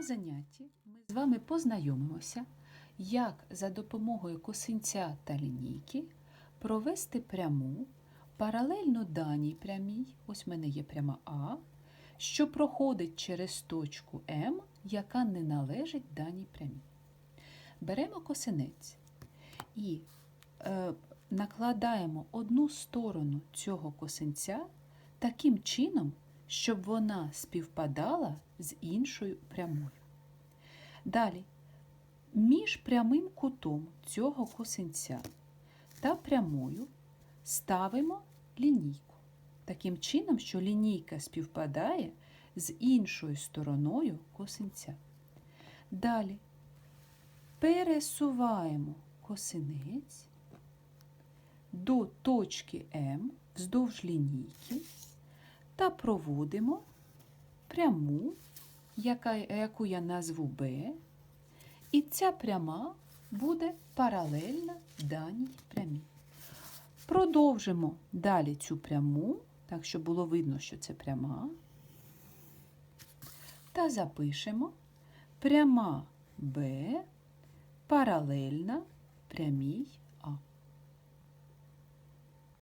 занятті ми з вами познайомимося, як за допомогою косинця та лінійки провести пряму паралельно даній прямій, ось в мене є пряма А, що проходить через точку М, яка не належить даній прямій. Беремо косинець і е, накладаємо одну сторону цього косинця таким чином, щоб вона співпадала з іншою прямою. Далі, між прямим кутом цього косинця та прямою ставимо лінійку. Таким чином, що лінійка співпадає з іншою стороною косинця. Далі пересуваємо косинець до точки М вздовж лінійки та проводимо пряму, яка, яку я назву Б, і ця пряма буде паралельна даній прямій. Продовжимо далі цю пряму, так щоб було видно, що це пряма. Та запишемо пряма Б паралельна прямій